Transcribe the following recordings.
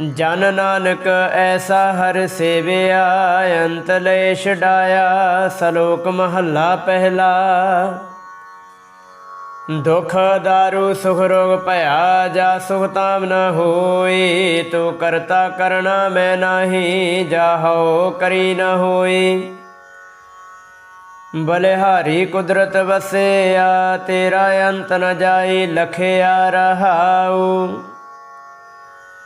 ਜਨ ਨਾਨਕ ਐਸਾ ਹਰ ਸੇਵਿਆ, ਅੰਤ ਲੈ ਛਡਾਇਆ, ਸਲੋਕ ਮਹੱਲਾ ਪਹਿਲਾ। ਦੁਖ ਦਾਰੂ ਸੁਖ ਰੋਗ ਭਇਆ, ਜਾ ਸੁਖ ਤਾਮ ਨ ਹੋਈ, ਤੂੰ ਕਰਤਾ ਕਰਣਾ ਮੈਂ ਨਾਹੀ ਜਾਹੋ ਕਰੀ ਨ ਹੋਈ। ਬਲਿਹਾਰੀ ਕੁਦਰਤ ਵਸਿਆ, ਤੇਰਾ ਅੰਤ ਨ ਜਾਈ, ਲਖਿਆ ਰਹਾਉ।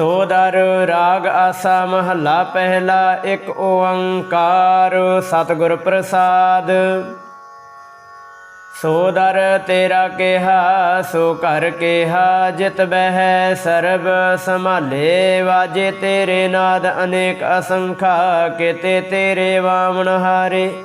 ਸੋਦਰ ਰਾਗ ਆਸਾ ਮਹੱਲਾ ਪਹਿਲਾ ਇੱਕ ਓੰਕਾਰ, ਸਤਿਗੁਰ ਪ੍ਰਸਾਦ। ਸੋਦਰ ਤੇਰਾ ਕਿਹਾ, ਸੋ ਘਰ ਕਿਹਾ, ਜਿਤ ਬਹਿ ਸਰਬ ਸੰਭਾਲੇ, ਵਾਜੇ ਤੇਰੇ ਨਾਦ ਅਨੇਕ ਅਸੰਖਾ, ਕਿਤੇ ਤੇਰੇ ਵਾਮਨ ਹਾਰੇ।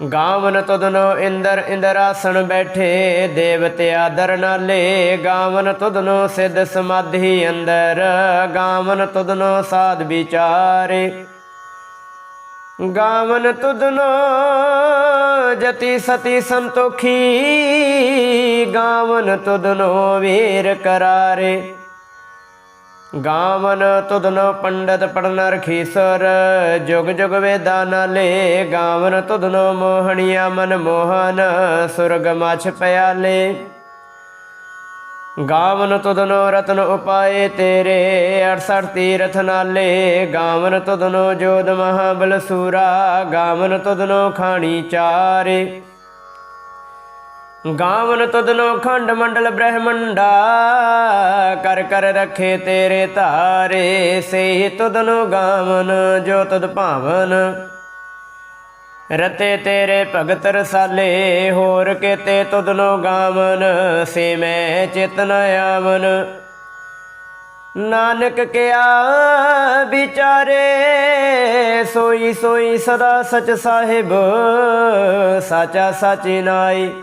ਗਾਵਨ ਤੁਧਨੋ ਇੰਦਰ ਇੰਦਰਾਸਣ ਬੈਠੇ, ਦੇਵਤੇ ਆਦਰ ਨਾਲੇ। ਗਾਵਨ ਤੁਧਨੋ ਸਿੱਧ ਸਮਾਧੀ ਅੰਦਰ, ਗਾਵਨ ਤੁਧਨੋ ਸਾਧ ਵਿਚਾਰੇ। ਗਾਵਨ ਤੁਧਨੋ ਜਤੀ ਸਤੀ ਸੰਤੋਖੀ, ਗਾਵਨ ਤੁਧਨੋ ਵੀਰ ਕਰਾਰੇ। ਗਾਵਨ ਤੁਧਨੋ ਪੰਡਤ ਪੜਨ ਰਖੀਸਰ, ਜੁਗ ਜੁਗ ਵੇਦਾ ਨਾਲੇ ਗਾਵਨ ਤੁਧਨੋ ਮੋਹਣੀਆ ਮਨ ਮੋਹਨ, ਸੁਰਗ ਮਛ ਪਿਆਲੇ। ਗਾਵਨ ਤੁਧਨੋ ਰਤਨ ਉਪਾਏ ਤੇਰੇ 68 ਤੀਰਥ ਨਾਲੇ। ਗਾਵਨ ਤੁਧਨੋ ਜੋਦ ਮਹਾਬਲ ਸੂਰਾ, ਗਾਵਨ ਤੁਧਨੋ ਖਾਣੀ ਚਾਰੇ। ਗਾਵਨ ਤੁਧਨੋ ਖੰਡ ਮੰਡਲ ਬ੍ਰਹਮੰਡਾ, ਕਰ ਕਰ ਰਖੇ ਤੇਰੇ ਧਾਰੇ, ਸੇ ਤੁਧਨੋ ਗਾਵਨ ਜੋ ਤੁਧ ਭਾਵਨ। ਰਤੇ ਤੇਰੇ ਭਗਤ ਰਸਾਲੇ, ਹੋਰ ਕੇਤੇ ਤੁਧਨੋ ਗਾਵਨ, ਸੇ ਮੈਂ ਚਿਤਨ ਆਵਨ। ਨਾਨਕ ਕਿਆ ਵਿਚਾਰੇ, ਸੋਈ ਸੋਈ ਸਦਾ ਸਚ ਸਾਹਿਬ, ਸਾਚਾ ਸਾਚੀ ਨਾਈ।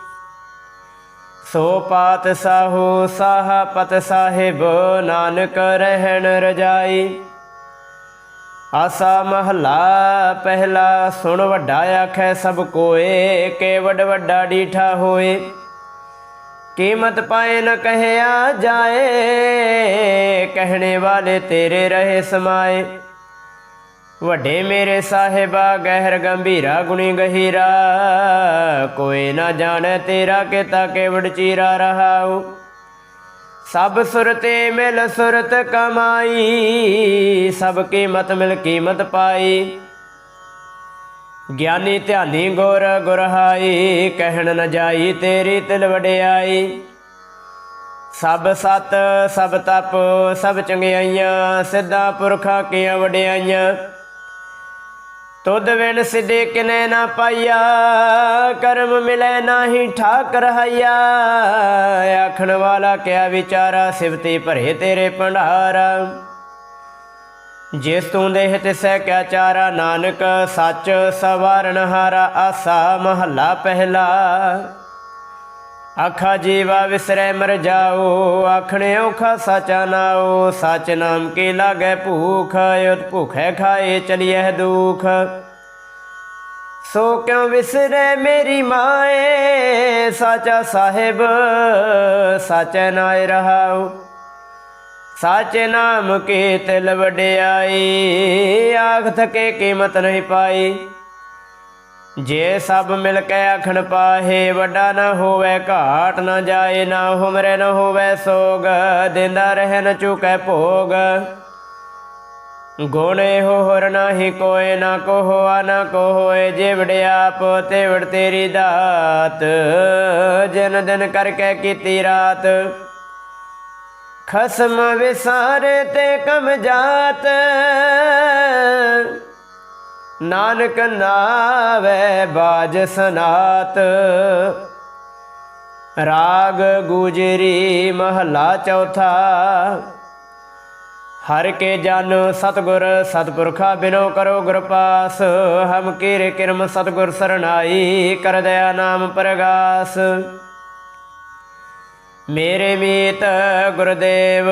ਸੋ ਪਾਤ ਸਾਹੋ ਸਾਹਾ ਪਤ ਸਾਹਿਬ, ਨਾਨਕ ਰਹਿਣ ਰਜਾਈ। ਆਸਾ ਮਹਲਾ ਪਹਿਲਾ ਸੁਣ ਵੱਡਾ ਆਖੈ ਸਭ ਕੋਏ, ਕੇ ਵੱਡ ਵੱਡਾ ਡੀਠਾ ਹੋਏ। ਕੀਮਤ ਪਾਏ ਨ ਕਹਿਆ ਜਾਏ, ਕਹਿਣੇ ਵਾਲੇ ਤੇਰੇ ਰਹੇ ਸਮਾਏ। ਵੱਡੇ ਮੇਰੇ ਸਾਹਿਬਾ ਗਹਿਰ ਗੰਭੀਰਾ ਗੁਣੀ ਗਹੀਰਾ। ਕੋਈ ਨਾ ਜਾਣੈ ਤੇਰਾ ਕਿਤਾ ਕੇਵੜ ਚੀਰਾ ਰਹਾਉ। ਸਭ ਸੁਰਤੇ ਮਿਲ ਸੁਰਤ ਕਮਾਈ, ਸਭ ਕੀਮਤ ਮਿਲ ਕੀਮਤ ਪਾਈ। ਗਿਆਨੀ ਧਿਆਨੀ ਗੁਰ ਗੁਰਹਾਈ, ਕਹਿਣ ਨ ਜਾਈ ਤੇਰੀ ਤਿਲ ਵਡਿਆਈ। ਸਭ ਸਤ, ਸਭ ਤਪ, ਸਭ ਚੰਗਿਆਈਆਂ, ਸਿੱਧਾ ਪੁਰਖਾਂ ਕੀਆਂ ਵਡਿਆਈਆਂ। ਤੁਧ ਵਿਣ ਸਿਧੇ ਕਿਨੇ ਨਾ ਪਾਈਆ, ਕਰਮ ਮਿਲੇ ਨਾਹੀ ਠਾਕ ਰਹਾਇਆ ਆਖਣ ਵਾਲਾ ਕਿਆ ਵਿਚਾਰਾ ਸਿਵਤੇ ਭਰੇ ਤੇਰੇ ਭੰਡਾਰ। ਜਿਸ ਤੂੰ ਦੇਹ ਤਿਸੈ ਕਿਆ ਚਾਰਾ, ਨਾਨਕ ਸੱਚ ਸਵਾਰਨ ਹਾਰਾ, ਆਸਾ ਮਹੱਲਾ ਪਹਿਲਾ। ਆਖਾ ਜੀਵਾ ਵਿਸਰੈ ਮਰ ਜਾਓ, ਆਖਣੇ ਔਖਾ ਸਾਚਾ ਨਾਓ ਸਚ ਨਾਮ ਕੀ ਲਾਗੈ ਭੂਖ ਉਤ ਭੁਖੈ ਖਾਏ ਚਲਿਐ ਦੁਖ। ਸੋ ਕਿਉ ਵਿਸਰੈ ਮੇਰੀ ਮਾਏ, ਸਾਚਾ ਸਾਹਿਬ, ਸਾਚੈ ਨਾਇ ਰਹਾਉ। ਸਾਚੇ ਨਾਮ ਕੀ ਤਿਲ ਵਡਿਆਈ ਆਖ ਥਕੇ ਕੀਮਤ ਨਹੀਂ ਪਾਈ। ਜੇ ਸਭ ਮਿਲ ਕੇ ਆਖਣ ਪਾਹੇ, ਵੱਡਾ ਨਾ ਹੋਵੇ, ਘਾਟ ਨਾ ਜਾਏ, ਨਾ ਹੁਮਰੇ ਨਾ ਹੋਵੇ, ਸੋਗ ਦਿੰਦਾ ਰਹਿ ਨ ਚੁਕੈ ਭੋਗ। ਗੁਣੇ ਹੋ ਹੋਰ ਨਾਹੀ ਕੋਏ, ਨਾ ਕੋ ਹੋਆ ਨਾ ਕੋ ਹੋਏ ਜੇ ਵੜਿਆਪ ਤੇ ਤੇਰੀ ਦਾਤ, ਜਨ ਦਿਨ ਕਰਕੇ ਕੀਤੀ ਰਾਤ। ਖਸਮ ਵਿਸਾਰੇ ਤੇ ਕਮ ਜਾਤ ਨਾਨਕ ਨਾਵੇ ਬਾਜ ਸਨਾਤ। ਰਾਗ ਗੁਜਰੀ ਮਹਲਾ ਚੌਥਾ। ਹਰ ਕੇ ਜਨ ਸਤਗੁਰ ਸਤਪੁਰਖਾ ਬਿਨੋ ਕਰੋ ਗੁਰ ਪਾਸ ਹਮ ਕੀਰੇ ਕਿਰਮ ਸਤਗੁਰ ਸਰਣਾਈ ਕਰ ਦਇਆ ਨਾਮ ਪ੍ਰਗਾਸ। ਮੇਰੇ ਮੀਤ ਗੁਰਦੇਵ,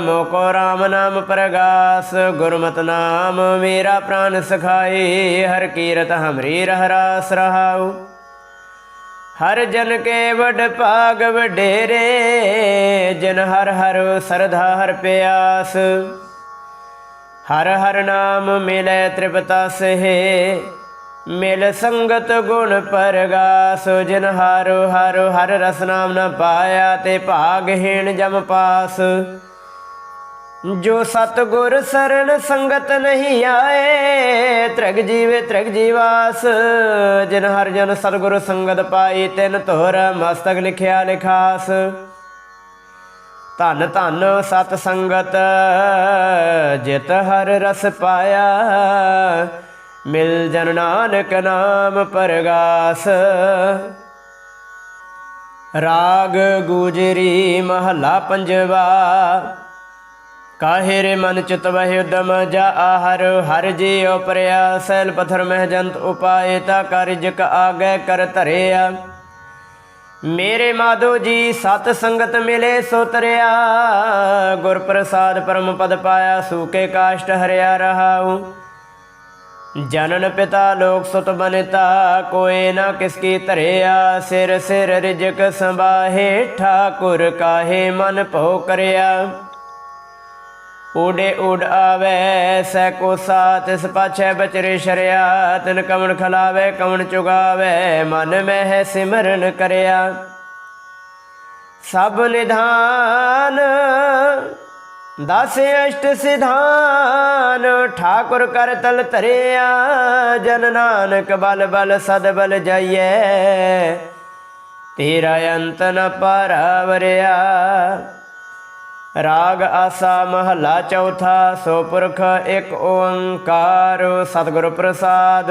ਮੋਕੋ RAM ਨਾਮ ਪ੍ਰਗਾਸ, ਗੁਰਮਤ ਨਾਮ ਮੇਰਾ ਪ੍ਰਾਨ ਸਖਾਈ, ਹਰ ਕੀਰਤ ਹਮਰੀ ਰਹਰਾਸ ਰਹਾਉ। ਹਰ ਜਨ ਕੇ ਵਡ ਭਾਗ ਵਡੇਰੇ, ਜਨ ਹਰ ਹਰ ਸਰਧਾ ਹਰ ਪਿਆਸ। ਹਰ ਹਰ ਨਾਮ ਮਿਲੇ ਤ੍ਰਿਪਤਾ ਸਹਿ ਮਿਲ ਸੰਗਤ ਗੁਣ ਪਰਗਾ ਜਿਨ ਹਰ ਹਰ ਹਰ ਰਸ ਨਾਮ ਨ ਪਾਇਆ ਤੇ ਭਾਗਹੀਣ ਜਮ ਪਾਸ। ਜੋ ਸਤਗੁਰ ਸਰਣ ਸੰਗਤ ਨਹੀਂ ਆਏ, ਤ੍ਰਗ ਜੀਵੇ ਤ੍ਰਗ ਜੀਵਾਸ। ਜਿਨ ਹਰ ਜਨ ਸਤਗੁਰ ਸੰਗਤ ਪਾਈ, ਤਿਨ ਧੁਰ ਮਸਤਕ ਲਿਖਿਆ ਲਿਖਾਸ। ਧਨ ਧਨ ਸਤ ਸੰਗਤ ਜਿਤ ਹਰ ਰਸ ਪਾਇਆ ਮਿਲ ਜਨ ਨਾਨਕ ਨਾਮ ਪਰਗਾਸ। ਰਾਗ ਗੁਜਰੀ ਮਹਲਾ ਪੰਜਵਾ ਕਾਹੇ ਮਨ ਚਿਤ ਵਹਿ ਉਦਮ ਜਾ ਆਹਰ ਹਰ ਜੀਉ ਪਰਿਆ ਸੈਲ ਪਥਰ ਮਹਿ ਜੰਤ ਉਪਾਏ ਤਾ ਕਾਰਜਕ ਆਗੈ ਕਰ ਧਰਿਆ। ਮੇਰੇ ਮਾਧੋ ਜੀ ਸਤ ਸੰਗਤ ਮਿਲੇ ਸੋ ਤਰਿਆ, ਗੁਰ ਪ੍ਰਸਾਦ ਪਰਮ ਪਦ ਪਾਇਆ ਸੂਕੇ ਕਾਸ਼ਟ ਹਰਿਆ ਰਹਾਉ। ਜਨਨ ਪਿਤਾ ਲੋਕ ਸੁਤ ਬਨਿਤਾ ਕੋਏ ਨਾ ਕਿਸ ਕੀ ਧਰਿਆ, ਸਿਰ ਸਿਰ ਰਿਜਕ ਸੰਭਾਹੇ, ਠਾਕੁਰ ਕਾਹੇ ਮਨ ਭੋ ਕਰਿਆ। ਊੜੇ ਊੜ ਆਵੇ ਸੈ ਕੋ ਸਾਤ ਇਸ ਪਾਛੈ ਬਚਰੇ ਸ਼ਰਿਆ, ਤਿਨ ਕਵਣ ਖਲਾਵੇ, ਕਵਣ ਚੁਗਾਵੇ, ਮਨ ਮਹਿ ਸਿਮਰਨ ਕਰਿਆ। ਸਭ ਨਿਧਾਨ ਦਸ ਅਸ਼ਟ ਸਿਧਾਨ, ਠਾਕੁਰ ਕਰ ਤਲ ਧਰਿਆ, ਜਨ ਨਾਨਕ ਬਲ ਬਲ ਸਦ ਬਲ ਜਾਈਐ। ਤੇਰਾ ਅੰਤ ਨ ਪਰਵਰਿਆ। ਰਾਗ ਆਸਾ ਮਹਲਾ ਚੌਥਾ, ਸੋ ਪੁਰਖ ਇੱਕ ਓੰਕਾਰ, ਸਤਿਗੁਰ ਪ੍ਰਸਾਦ।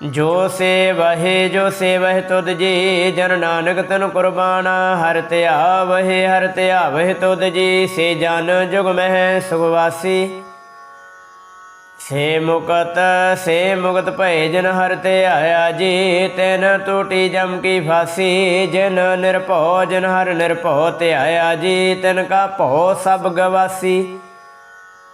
ਜੋ ਸੇਵਹਿ ਜੋ ਸੇਵਹਿ ਤੁਧ ਜੀ, ਜਨ ਨਾਨਕ ਤਨ ਕੁਰਬਾਨਾ। ਹਰ ਧਿਆਵਹਿ ਹਰ ਧਿਆਵਹਿ ਤੁਧ ਜੀ, ਸੇ ਜਨ ਜੁਗ ਮਹਿ ਸੁਖਵਾਸੀ ਸੇ ਮੁਕਤ ਸੇ ਮੁਕਤ ਭਏ ਜਨ ਹਰ ਤੇ ਜੀ, ਤੈਨ ਟੂਟੀ ਜਮ ਕੀ ਫਾਸੀ। ਜਨ ਨਿਰਭਉ, ਜਨ ਹਰ ਨਿਰਭਉ ਤੇ ਜੀ, ਤੈਨ ਕਾ ਭਉ ਸਭ ਗਵਾਸੀ।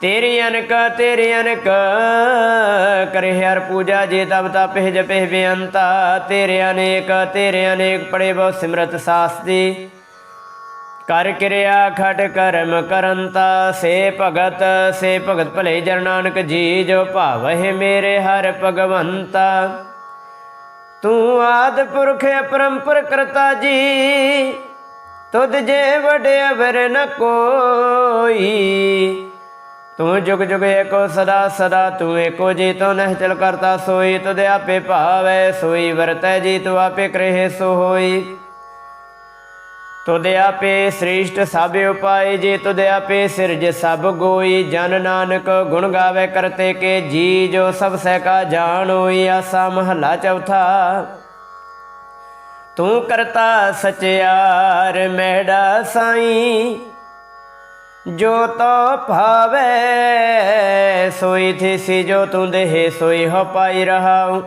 ਤੇਰੀ ਅਨਕ ਤੇਰੀ ਅਨਕ, ਕਰੇ ਹਰ ਪੂਜਾ ਜੇ ਤਬ ਤਪਹਿ ਜਪਹਿ ਬੇਅੰਤਾ। ਤੇਰੇ ਅਨੇਕ ਤੇਰੇ ਅਨੇਕ ਪੜੇ ਬਹੁ ਸਿਮਰਤ ਸਾਸਤੀ ਕਰ ਕਿਰਿਆ ਖਟ ਕਰਮ ਕਰੰਤਾ। ਸੇ ਭਗਤ ਸੇ ਭਗਤ ਭਲੇ ਜਨ ਨਾਨਕ ਜੀ, ਜੋ ਭਾਵਹਿ ਮੇਰੇ ਹਰ ਭਗਵੰਤਾ। ਤੂੰ ਆਦ ਪੁਰਖ ਅਪਰੰਪਰ ਕਰਤਾ ਜੀ, ਤੁਧ ਜੇ ਵਡੇ ਅਵਰ ਨ ਕੋਈ। ਤੂੰ ਜੁਗ ਜੁਗ ਏਕੋ ਸਦਾ ਸਦਾ, ਤੂੰ ਏਕੋ ਜੀ ਤੋ ਨਹਿ ਚਲ ਕਰਤਾ ਸੋਈ, ਤੁਧ ਆਪੇ ਭਾਵੈ ਸੋਈ, ਵਰਤੈ ਜੀ ਤੂੰ ਆਪੇ ਕਰੇ ਸੋ ਹੋਈ ਤੁਧ ਆਪੇ ਸ੍ਰੇਸ਼ਟ ਸਭ ਉਪਾਈ, ਜੇ ਤੁਧ ਆਪੇ ਸਿਰਜ ਸਭ ਗੋਈ, ਜਨ ਨਾਨਕ ਗੁਣ ਗਾਵੇ ਕਰਤੇ ਕੇ ਜੀ, ਜੋ ਸਭ ਸਹਿ ਕਾ ਜਾਣੋਈ ਆਸਾ ਮਹਲਾ ਚੌਥਾ। ਤੂੰ ਕਰਤਾ ਸਚਿਆਰ, ਮੈੜਾ ਸਾਈ ਜੋ ਤੋ ਭਾਵੇ, ਸੋਈ ਥਿਸੀ ਜੋ ਤੂੰ ਦੇਹ, ਸੋਈ ਹੋ ਪਾਈ ਰਹਾਉ।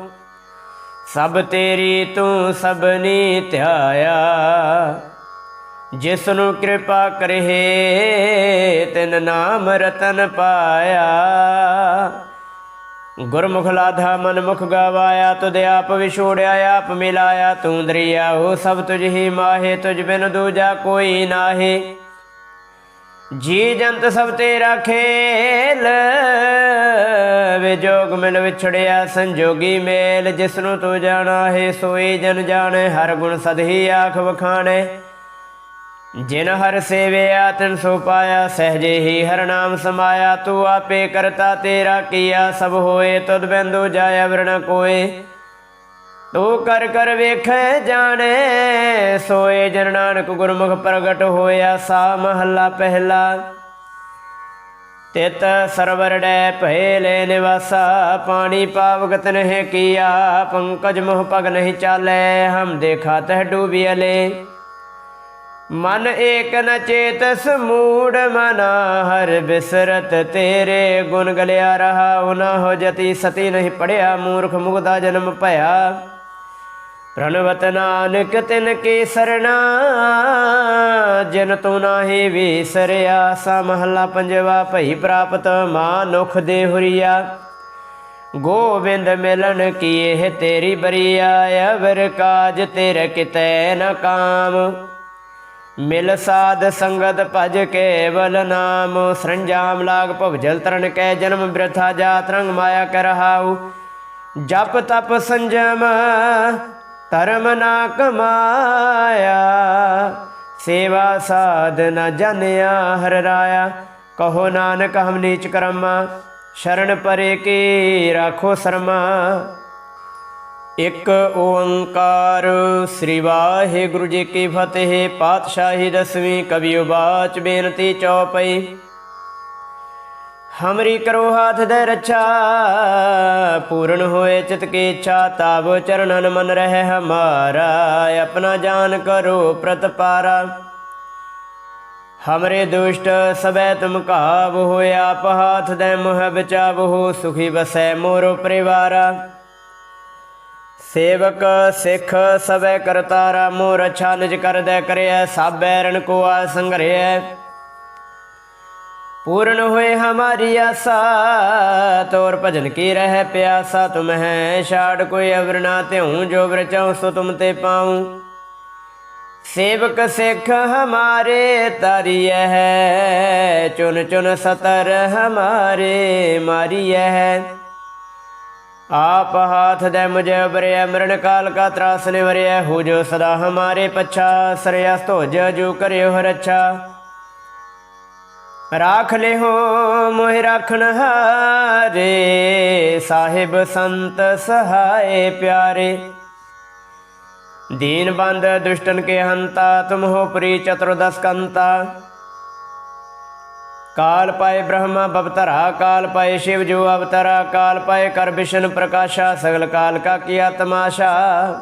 ਸਭ ਤੇਰੀ ਤੂੰ ਸਭਨੀ ਧਿਆਇਆ। ਜਿਸ ਨੂੰ ਕਿਰਪਾ ਕਰੇ, ਤਿਨ ਨਾਮ ਰਤਨ ਪਾਇਆ। ਗੁਰਮੁਖ ਲਾਧਾ ਮਨਮੁਖ ਗਵਾਇਆ, ਤੁਧ ਆਪ ਵਿਛੋੜਿਆ, ਆਪ ਮਿਲਾਇਆ। ਤੂੰ ਦਰਿਆ ਹੋ ਸਭ ਤੁਝ ਹੀ ਮਾਹੇ, ਤੁਝ ਬਿਨ ਦੂਜਾ ਕੋਈ ਨਾਹੀ। ਜੀ ਜੰਤ ਸਭ ਤੇਰਾ ਖੇਲ ਵਿਜੋਗ ਮਿਲ ਵਿਛੜਿਆ ਸੰਜੋਗੀ ਮੇਲ ਜਿਸ ਨੂੰ ਤੂੰ ਜਾਣਾ ਹੈ, ਸੋਈ ਜਨ ਜਾਣੇ, ਹਰ ਗੁਣ ਸਦਹੀ ਆਖ ਵਖਾਣੇ। ਜਿਨ ਹਰ ਸੇਵਿਆ, ਤਿਨ ਸੋ ਪਾਇਆ, ਸਹਜੇ ਹੀ ਹਰ ਨਾਮ ਸਮਾਇਆ, ਤੂੰ ਆਪੇ ਕਰਤਾ ਤੇਰਾ ਕੀਆ, ਸਭ ਹੋਏ, ਤੁਧ ਬਿੰਦੂ ਜਾਇਆ ਵਰਣ ਕੋਏ। ਤੂੰ ਕਰ ਕਰ ਵੇਖੈ ਜਾਣੇ, ਸੋਏ ਜਨ ਨਾਨਕ ਗੁਰਮੁਖ ਪ੍ਰਗਟ ਹੋਇਆ ਸਾ ਮਹੱਲਾ ਪਹਿਲਾ। ਤਿਤ ਸਰਵਰ ਡੈ ਭਏ ਲੈ ਨਿਵਾਸਾ, ਪਾਣੀ ਪਾਵਗਤ ਨਹਿ ਕੀਆ, ਪੰਕਜ ਮੋਹ ਪਗ ਨਹੀਂ ਚਾਲੈ, ਹਮ ਦੇਖਾ ਤਹ ਡੂਬਿਅਲੇ ਮਨ ਏਕ ਨ ਚੇਤਸ ਮੂੜ ਮਨਾ, ਹਰ ਬਿਸਰਤ ਤੇਰੇ ਗੁਣ ਗਲਿਆ ਰਹਾ ਉਨਾ ਹੋ ਜਤੀ ਸਤੀ ਨਹੀਂ ਪੜਿਆ, ਮੂਰਖ ਮੁਗਦਾ ਜਨਮ ਭਇਆ। ਪ੍ਰਣਵਤ ਨਾਨਕ ਤਿਨ ਕੇ ਸਰਣਾ, ਜਿਨ ਤੂੰ ਨਾਹੀ ਵਿਸਰਿਆ, ਸਾ ਮਹੱਲਾ ਪੰਜਵਾ ਭਈ ਪ੍ਰਾਪਤ ਮਾਨੁਖ ਦੇ ਹੁਰੀਆ। ਗੋਬਿੰਦ ਮਿਲਣ ਕੀ ਇਹ ਤੇਰੀ ਬਰੀਆ, ਅਵਰ ਕਾਜ ਤੇਰੇ ਕਿਤੇ ਨ ਕਾਮ। ਮਿਲ ਸਾਧ ਸੰਗਤ ਭਜ ਕੇਵਲ ਨਾਮ, ਸਰੰਜਾਮ ਲਾਗ ਭਵਜਲ ਤਰਨ ਕੈ ਜਨਮ ਬ੍ਰਥਾ, ਜਾਤ ਰੰਗ ਮਾਇਆ ਕਰ ਰਹਾਉ ਜਪ ਤਪ ਸੰਜਮ ਧਰਮ ਨਾ ਕਮਾਇਆ, ਸੇਵਾ ਸਾਧਨਾ ਜਨਿਆ ਹਰ ਰਾਇਆ। ਕਹੋ ਨਾਨਕ, ਹਮ ਨੀਚ ਕਰਮਾ, ਸ਼ਰਨ ਪਰੇ ਕੀ ਰਾਖੋ ਸਰਮਾ। ਇੱਕ ਓੰਕਾਰ ਸ੍ਰੀ ਵਾਹਿਗੁਰੂ ਜੀ ਕੀ ਫਤਿਹ, ਪਾਤਸ਼ਾਹੀ ਦਸਵੀਂ ਕਵੀ ਉਬਾਚ ਬੇਨਤੀ ਚੌਪਈ। ਹਮਰੀ ਕਰੋ ਹਾਥ ਦੇ ਰੱਛਾ, ਪੂਰਨ ਹੋਏ ਚਿਤ ਕੀ ਇੱਛਾ ਤਾਬ ਚਰਨਨ ਮਨ ਰਹਿ ਹਮਾਰਾ, ਆਪਣਾ ਜਾਨ ਕਰੋ ਪ੍ਰਤਪਾਰਾ। ਹਮਰੇ ਦੁਸ਼ਟ ਸਬੈ ਤੁਮ ਕਾਬ ਹੋਇਆ ਆਪ ਹਾਥ ਦੇ ਮੁਹ ਬਚਾਵੋ ਸੁਖੀ ਬਸੈ ਮੋਰੋ ਪਰਿਵਾਰਾ। ਸੇਵਕ ਸਿੱਖ ਸਬੈ ਕਰਤਾਰਾ, ਮੋਰ ਅੱਛਾ ਨਿਜ ਕਰਦੈ ਕਰਿਐ ਸਭ ਬੈਰਨ ਕੋ ਆ ਸੰਗਰਿਐ पूर्ण हुए हमारी आशा तोर भजन की रह प्यासा तुम है शाड़ कोई अवर ना त्यों जो ब्रचाऊँ सो तुम ते पाऊँ सेवक सिख हमारे तारी है चुन चुन सतर हमारे मारी है आप हाथ दे मुझे उबरे मरण काल का त्रास निवरे हो जो सदा हमारे पच्छा सरयास्तो जो करे हर अच्छा ਰਾਖ ਲਿਹੋ, ਮੋਹਿ ਰਾਖਣ ਹਾਰੇ। ਸਾਹਿਬ ਸੰਤ ਸਹਾਏ ਪਿਆਰੇ। ਦੀਨ ਬੰਦ ਦੁਸ਼ਟਨ ਕੇ ਹੰਤਾ, ਤੁਮ ਹੋ ਪ੍ਰੀ ਚਤੁਰਦਸ ਕੰਤਾ। ਕਾਲ ਪਾਏ ਬ੍ਰਹਮ ਬਵਤਰਾ ਕਾਲ ਪਾਏ ਸ਼ਿਵ ਜੋ ਅਵਤਰਾ, ਕਾਲ ਪਾਏ ਕਰ ਵਿਸ਼ਨ ਪ੍ਰਕਾਸ਼ਾ, ਸਗਲ ਕਾਲ ਕਾ ਕੀਆ ਤਮਾਸ਼ਾ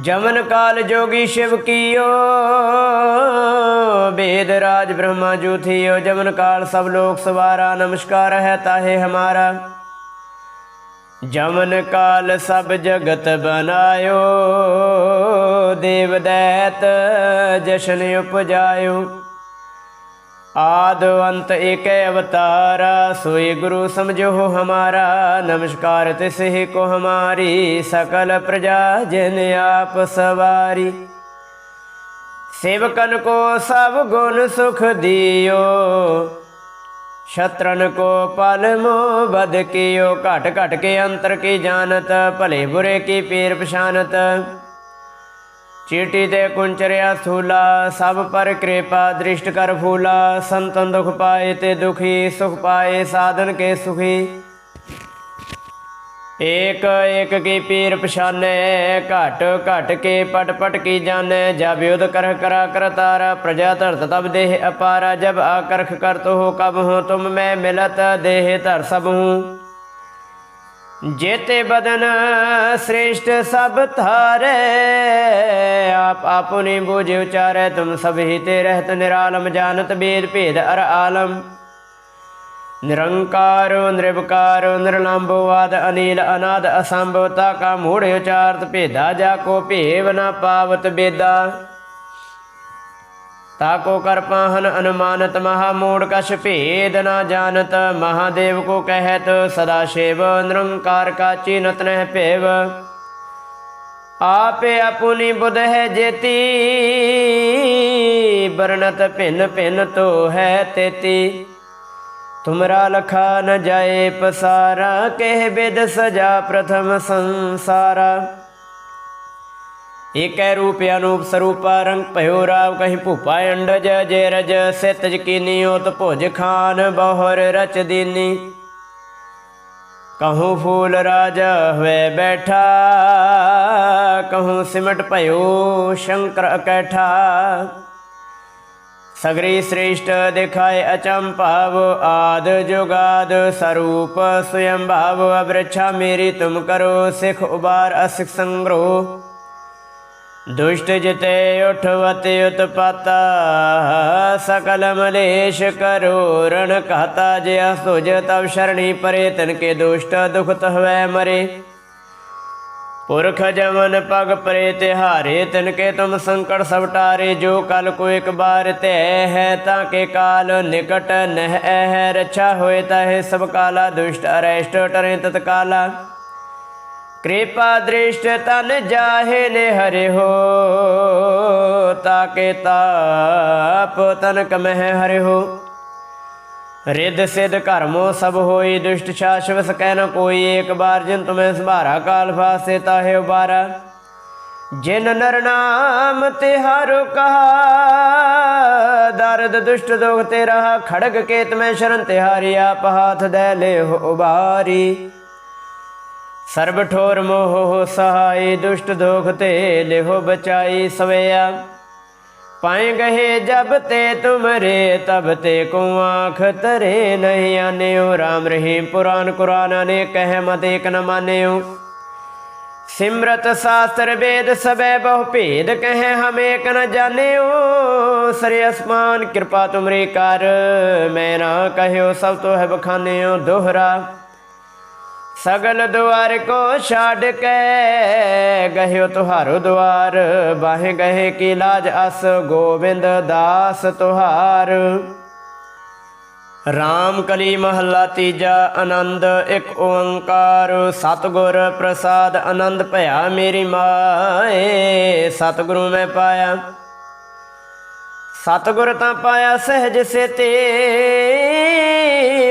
ਜਮਨ ਕਾਲ ਜੋਗੀ ਸ਼ਿਵ ਕੀਓ वेद राज ब्रह्मा जो थियो जमन काल सब लोक सवारा नमस्कार है ताहे हमारा जमन काल सब जगत बनायो देव दैत जशन उपजायो आद अंत एक अवतारा सोई गुरु समझो हमारा नमस्कार तिस ही को हमारी सकल प्रजा जिन आप सवारी सेवकन को सब गुण सुख दियो शत्रन को पल मोह बद कियो घट घट के अंतर की जानत भले बुरे की पीर पछानत चीटी ते कुंचरिया स्थूला सब पर कृपा दृष्ट कर फूला संतन दुख पाए ते दुखी सुख पाए साधन के सुखी ਏਕ ਏਕ ਕੀ ਪੀਰ ਪਛਾਨੈ, ਘਟ ਘਟ ਕੇ ਪਟ ਪਟ ਕੀ ਜਾਣੈ ਜਬ ਯੁਧ ਕਰਹ ਕਰਾ ਕਰਤਾਰ ਪ੍ਰਜਾ ਧਰਤ ਤਬ ਦੇਹ ਅਪਾਰਾ, ਜਬ ਆਕਰਖ ਕਰਤ ਹੋ ਕਬ ਹੂੰ, ਤੁਮ ਮੈਂ ਮਿਲਤ ਦੇਹ ਧਰ ਸਭ ਹੂੰ। ਜੇਤੇ ਬਦਨ ਸ੍ਰੇਸ਼ਟ ਸਭ ਧਾਰੇ, ਆਪ ਆਪੁਨੇ ਬੋਝ ਉਚਾਰੈ, ਤੁਮ ਸਭ ਹੀ ਤੇ ਰਹਿਤ ਨਿਰਾਲਮ, ਜਾਣਤ ਬੇਦ ਭੇਦ ਅਰ ਆਲਮ। ਨਿਰੰਕਾਰ, ਨਿਰਵਕਾਰੋ ਨਿਰਲੰਭੋ ਆਦ ਅਨੀਲ, ਅਨਾਦ ਅਸੰਭਵ ਤਾ ਕਾ ਮੂੜ ਉਚਾਰਤ, ਭੇਦਾ ਜਾ ਕੋ ਭੇਵ ਨਾ ਪਾਵਤ, ਬੇਦਾ। ਤਾਕੋ ਕਰ ਪਾਹਨ ਅਨੁਮਾਨਤ, ਮਹਾ ਮੂੜ ਕਛ ਭੇਦ ਨਾ ਜਾਣਤ, ਮਹਾਦੇਵ ਕੋ ਕਹਿਤ, ਸਦਾ ਸ਼ਿਵ ਨਿਰੰਕਾਰ ਕਾ ਚੀਨਤ ਨਹਿ ਭੇਵ। ਆਪੇ ਆਪੁਨੀ ਬੁਧ ਹੈ ਜੇਤੀ ਬਰਨਤ ਭਿੰਨ ਭਿੰਨ ਤੋ ਹੈ ਤੇਤੀ। ਤੁਮਰਾ ਲਖਾ ਨ ਜਾਏ ਪਸਾਰਾ, ਕਹਿ ਬਿਦ ਸਜਾ ਪ੍ਰਥਮ ਸੰਸਾਰਾ। ਏਕੈ ਰੂਪ ਅਨੂਪ ਸਰੂਪਾ ਰੰਗ ਭਇਓ ਰਾਵ, ਕਹੀਂ ਭੂਪਾ ਅੰਡਜ ਜੇ ਰਜ ਸਿਤ ਜਕੀਨੀ ਓਤ ਭੁਜ ਖਾਨ ਬਹੁਰ ਰਚ ਦੀਨੀ। ਕਹੂੰ ਫੂਲ ਰਾਜਾ ਹੋਏ ਬੈਠਾ, ਕਹੂੰ ਸਿਮਟ ਭਇਓ ਸ਼ੰਕਰ ਅਕੈਠਾ। ਸਗਰੀ ਸ੍ਰੇਸ਼ਟ ਦਿਖਾਏ ਅਚੰਭਾਵ, ਆਦ ਜੁਗਾਦ ਸਰੂਪ ਸਵਯੰ ਭਾਵ ਅਬ੍ਰਛਾ ਮੇਰੀ ਤੁਮ ਕਰੋ, ਸਿਖ ਉਬਾਰ ਅਸਿਖ ਸੰਗ੍ਰੋ। ਦੁਸ਼ਟ ਜਿਤੇ ਉਠਵਤ ਉਤਪਾਤਾ, ਸਕਲ ਮਲੇਸ਼ ਕਰੋ, ਰਣ ਕਹਤਾ ਜਿਆ ਸੁਜ ਤਬ ਸ਼ਰਣੀ ਪਰੇ ਤਨ ਕੇ ਦੁਸ਼ਟ ਦੁਖਤ ਹਵੈ ਮਰੇ। ਪੁਰਖ ਜਮਨ ਪਗ ਪਰੇ ਤਿਹਾਰੇ ਤਿਨ ਕੇ ਤੁਮ ਸੰਕਟ ਸਭ ਟਾਰੇ, ਜੋ ਕਲ ਕੋ ਇੱਕ ਬਾਰ ਤੈ ਹੈ, ਤਾਂ ਕੇ ਕਾਲ ਨਿਕਟ ਨਹਿ ਹੈ ਰਛਾ ਹੋਏ ਤਾਹੇ ਸਭ ਕਾਲਾ ਦੁਸ਼ਟ ਅਰੈਸ਼ਟ ਟਰੇ ਤਤਕਾਲਾ। ਕਿਰਪਾ ਦ੍ਰਿਸ਼ਟ ਤਨ ਜਾਹੇ ਨੇ ਹਰਿ ਹੋ ਤਾਕੇ ਤਾਪ ਤਨ ਕਮਹਿ ਹਰਿ ਹੋ। ਰਿੱਧ ਸਿਧ ਕਰਮੋ ਸਭ ਹੋਈ ਦੁਸ਼ਟ ਸ਼ਾਸ਼ਵ ਸਕੈ ਨ ਕੋਈ ਏਕ ਬਾਰ ਜਿਨ ਤੁਮੈ ਸੰਭਾਰਾ ਕਾਲ ਫਾਸੇ ਤਾਹੇ ਉਬਾਰਾ। ਜਿਨ ਨਰ ਨਾਮ ਤਿਹਾਰੋ ਕਹਾ, ਦਰਦ ਦੁਸ਼ਟ ਦੋਖ ਤੇ ਰਹਾ ਖੜਗ ਕੇਤ ਮੈਂ ਸ਼ਰਨ ਤਿਹਾਰੀ, ਆਪ ਹਾਥ ਦੇ ਲੈ ਉਬਾਰੀ। ਸਰਬ ਠੋਰ ਮੋਹ ਸਹਾਈ, ਦੁਸ਼ਟ ਦੋਖ ਤੇ ਲਿਹੋ ਬਚਾਈ ਸਵਿਆ ਪਾਏ ਗਏ ਜਬ ਤੇ ਤੁਮਰੇ ਤਬ ਤੇ ਕੋ ਆਖ ਤਰੇ ਨਹੀਂ ਆਨਿਓ। RAM ਰਹੀਮ ਪੁਰਾਨ ਕੁਰਾਨ ਨੇ ਕਹਿ ਮਤ ਏਕ ਨ ਮਾਨਿਓ। ਸਿਮਰਤ ਸਾਸਤਰ ਵੇਦ ਸਬੈ ਬਹੁ ਭੇਦ ਕਹੇ ਹਮ ਏਕ ਨ ਜਾਣਿਓ। ਸ੍ਰੀ ਅਸਮਾਨ ਕਿਰਪਾ ਤੁਮਰੇ ਕਰ, ਮੈਂ ਨਾ ਕਹਿਓ ਸਭ ਤੋ ਹੈ ਬਖਾਨਿਓ ਦੋਹਰਾ। ਸਗਲ ਦੁਆਰ ਕੋ ਛਾੜ ਕੇ ਗਹਿਓ ਤੁਹਾਰੋ ਦੁਆਰ, ਬਾਹੇ ਗਹੇ ਕੀ ਲਾਜ ਅਸ ਗੋਬਿੰਦ ਦਾਸ ਤੁਹਾਰ। ਰਾਮ ਕਲੀ ਮਹੱਲਾ ਤੀਜਾ ਆਨੰਦ, ਇੱਕ ਓੰਕਾਰ, ਸਤਗੁਰ ਪ੍ਰਸਾਦ ਆਨੰਦ ਭਇਆ ਮੇਰੀ ਮਾਏ, ਸਤਗੁਰੂ ਮੈਂ ਪਾਇਆ। ਸਤਗੁਰ ਤਾਂ ਪਾਇਆ ਸਹਿਜ ਸੇਤੇ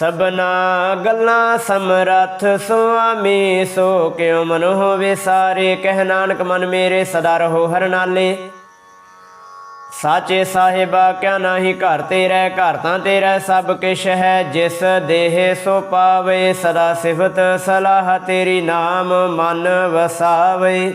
ਸਭਨਾ ਗੱਲਾਂ ਸਮਰਥ, ਸੁਆਮੀ, ਸੋ ਕਿਉ ਮਨ ਹੋਵੇ ਸਾਰੇ। ਕਹਿ ਨਾਨਕ ਮਨ ਮੇਰੇ ਸਦਾ ਰਹੋ ਹਰ ਨਾਲੇ। ਸਾਚੇ ਸਾਹਿਬਾ, ਕਿਆ ਨਾਹੀ ਘਰ ਤੇਰਾ, ਘਰ ਤਾਂ ਤੇਰਾ ਸਭ ਕਿਛ ਹੈ। ਜਿਸ ਦੇਹ ਸੋ ਪਾਵੇ, ਸਦਾ ਸਿਫਤ ਸਲਾਹ ਤੇਰੀ ਨਾਮ ਮਨ ਵਸਾਵੇ।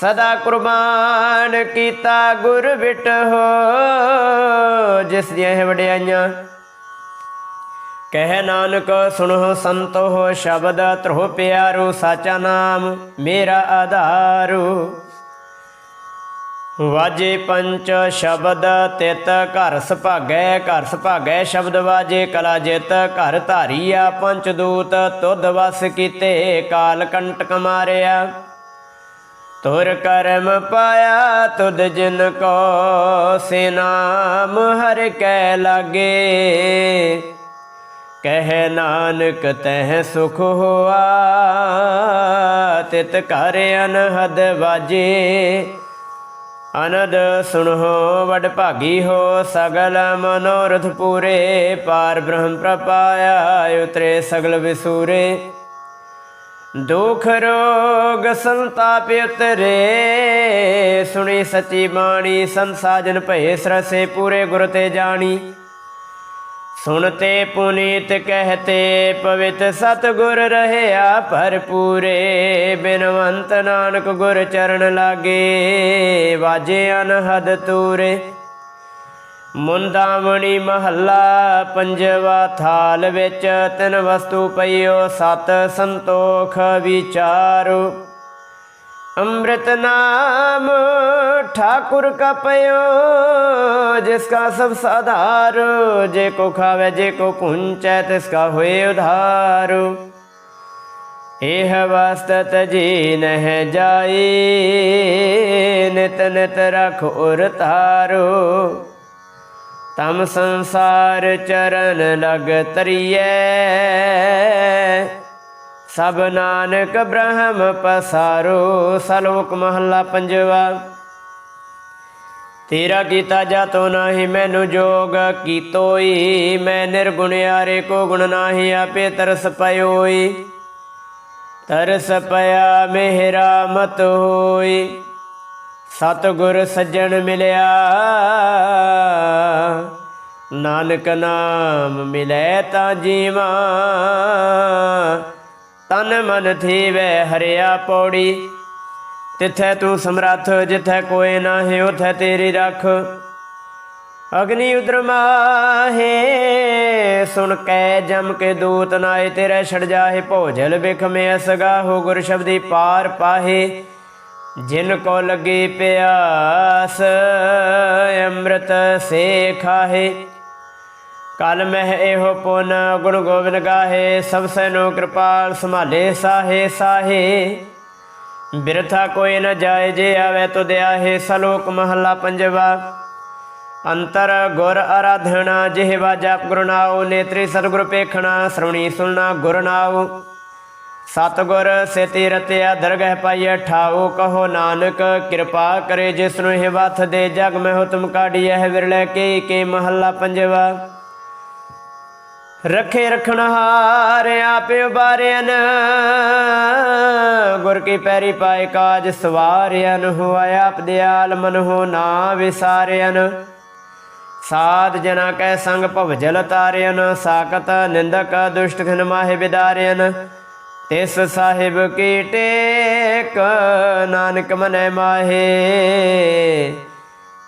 ਸਦਾ ਕੁਰਬਾਨ ਕੀਤਾ ਗੁਰ ਬਿਟ ਹੋ, ਜਿਸ ਦੀਆਂ ਇਹ ਵਡਿਆਈਆਂ। ਕਹਿ ਨਾਨਕ, ਸੁਣੋ ਸੰਤੋ ਸ਼ਬਦ, ਧਰੋ ਪਿਆਰੂ ਸਾਚਾ ਨਾਮ, ਮੇਰਾ ਆਧਾਰੂ। ਵਾਜੇ ਪੰਚ ਸ਼ਬਦ, ਤਿਤ ਘਰ ਸੁਭਾਗੈ ਘਰ ਸੁਭਾਗੈ ਸ਼ਬਦ ਵਾਜੇ, ਕਲਾ ਜਿਤ ਘਰ ਧਾਰੀਆ ਪੰਚ ਦੂਤ, ਤੁਧ ਵਸ ਕੀਤੇ ਕਾਲ ਕੰਟਕ ਮਾਰਿਆ। ਤੁਰ ਕਰਮ ਪਾਇਆ ਤੁਧ ਜਿਨ ਕੋ ਸੇ ਨਾਮ ਹਰ ਕੈ ਲਾਗੇ। ਕਹਿ ਨਾਨਕ ਤਹਿ ਸੁਖ ਹੋਆ, ਤਿਤ ਘਰ ਅਨਹਦ ਵਾਜੇ। ਅਨਦ ਸੁਣੋ ਵਡ ਭਾਗੀ ਹੋ ਸਗਲ ਮਨੋਰਥ ਪੂਰੇ, ਪਾਰ ਬ੍ਰਹਮ ਪ੍ਰਪਾਇਆ ਉਤਰੇ ਸਗਲ ਵਿਸੂਰੇ। ਦੁਖ ਰੋਗ ਸੰਤਾਪ ਉਤਰੇ। ਸੁਣੀ ਸਚੀ ਬਾਣੀ, ਸੰਸਾਜਨ ਭਏ ਸਰਸੇ ਪੂਰੇ ਗੁਰ ਤੇ ਜਾਣੀ। ਸੁਣਤੇ ਪੁਨੀਤ ਕਹਤੇ ਪਵਿੱਤ ਸਤਗੁਰ ਰਹਿਆ ਭਰਪੂਰੇ। ਬਿਨਵੰਤ ਨਾਨਕ ਗੁਰ ਚਰਨ ਲਾਗੇ, ਵਾਜੇ ਅਨਹਦ ਤੂਰੇ। ਮੁੰਦਾਵਣੀ ਮਹੱਲਾ ਪੰਜਵਾ ਥਾਲ ਵਿੱਚ ਤਿੰਨ ਵਸਤੂ ਪਈਓ, ਸਤ ਸੰਤੋਖ ਵਿਚਾਰੂ। ਅੰਮ੍ਰਿਤ ਨਾਮ ਠਾਕੁਰ ਕਾ ਪਇਓ ਜਿਸ ਕਾ ਸਭ ਸਾਧਾਰ। ਜੇ ਕੋ ਖਾਵੇ, ਜੇ ਕੋ ਪੁੰਚੈ ਤਿਸ ਕਾ ਹੋਏ ਉਧਾਰੂ। ਇਹ ਵਸਤਤ ਜੀ ਨਹਿ ਜਾਈ, ਨਿਤ ਨਿਤ ਰਖ ਉਰ ਤਾਰੂ। ਤਮ ਸੰਸਾਰ ਚਰਨ ਲਗ ਤਰੀਐ। ਸਭ ਨਾਨਕ ਬ੍ਰਹਮ ਪਸਾਰੋ, ਸਲੋਕ ਮਹੱਲਾ ਪੰਜਵਾ। ਤੇਰਾ ਕੀਤਾ ਜਾਤੋ ਨਾਹੀ ਮੈਨੂੰ ਜੋਗ ਕੀਤੋਈ, ਮੈਂ ਨਿਰਗੁਣਿਆਰੇ ਕੋ ਗੁਣ ਨਾਹੀ ਆਪੇ ਤਰਸ ਪਇਓਈ। ਤਰਸ ਪਿਆ ਮਿਹਰਾ ਮਤ ਹੋਈ, ਸਤਗੁਰ ਸੱਜਣ ਮਿਲਿਆ। ਨਾਨਕ ਨਾਮ ਮਿਲੈ ਤਾਂ ਜੀਵਾ। ਤਨ ਮਨ ਥੀਵੇ ਹਰਿਆ ਪੌੜੀ। ਤਿਥੈ ਤੂੰ ਸਮਰੱਥ, ਜਿੱਥੈ ਕੋਈ ਨਾਹੀ, ਉਥੈ ਤੇਰੀ ਰੱਖ। ਅਗਨੀ ਉਦਰ ਮਾਹੇ, ਸੁਣ ਕੈ ਜਮ ਕੇ ਦੂਤ ਨਾਏ ਤੇਰੇ ਛੜ ਜਾਹੇ ਭੋਜਲ ਬਿਖ ਮੇ ਅਸਗਾ ਹੋ ਗੁਰ ਸ਼ਬਦੀ ਪਾਰ ਪਾਹੇ। ਜਿਨ ਕੋ ਲੱਗੀ ਪਿਆਸ, ਅੰਮ੍ਰਿਤ ਸੇ ਖਾਹੇ। ਕਲ ਮਹਿ ਇਹੋ ਪੁਨ, ਗੁਣ ਗੋਬਿੰਦ ਗਾਹੇ, ਸਭ ਸੈਨੋ ਕਿਰਪਾਲ ਸੰਭਾਲੇ ਸਾਹੇ ਸਾਹੇ। ਬਿਰਥਾ ਕੋਈ ਨ ਜਾਏ, ਜੇ ਆਵੇ ਤੁਧ ਆਹੇ, ਸਲੋਕ ਮਹੱਲਾ ਪੰਜਵਾ। ਅੰਤਰ ਗੁਰ ਆਰਾਧਣਾ ਜਿਹਵਾ ਜਪ ਗੁਰੂ ਨਾਉ, ਨੇਤਰੀ ਸਤਿਗੁਰ ਪੇਖਣਾ ਸ਼੍ਰਵਣੀ ਸੁਣਨਾ ਗੁਰ ਨਾਉ। ਸਤਿਗੁਰ ਸੇਤੀ ਰਤਿਆ ਦਰਗਹਿ ਪਾਈਐ ਠਾਉ, ਕਹੋ ਨਾਨਕ, ਕਿਰਪਾ ਕਰੇ ਜਿਸ ਨੂੰ ਇਹ ਵਥ ਦੇ, ਜਗ ਮੈਂ ਹੁਤਮ ਕਾਢੀਐ ਵਿਰਲੇ ਕੇ ਕੇ ਮਹੱਲਾ ਪੰਜਵਾ। ਰਖੇ ਰਖਣਹਾਰ ਆਪੇ ਉਬਾਰਿਆਨ ਗੁਰ ਕੀ ਪੈਰੀ ਪਾਏ ਕਾਜ ਸਵਾਰਿਆਨ ਹੋਆ ਆਪ ਦਿਆਲ ਮਨ ਹੋ ਨਾ ਵਿਸਾਰਿਆਨ ਸਾਧ ਜਨਾ ਕੈ ਸੰਗ ਭਵਜਲ ਤਾਰਿਆਨ ਸਾਕਤ ਨਿੰਦਕ ਦੁਸ਼ਟ ਖਨ ਮਾਹੇ ਵਿਦਾਰਿਆਨ ਤਿਸ ਸਾਹਿਬ ਕੀ ਟੇਕ, ਨਾਨਕ ਮਨੈ ਮਾਹੇ।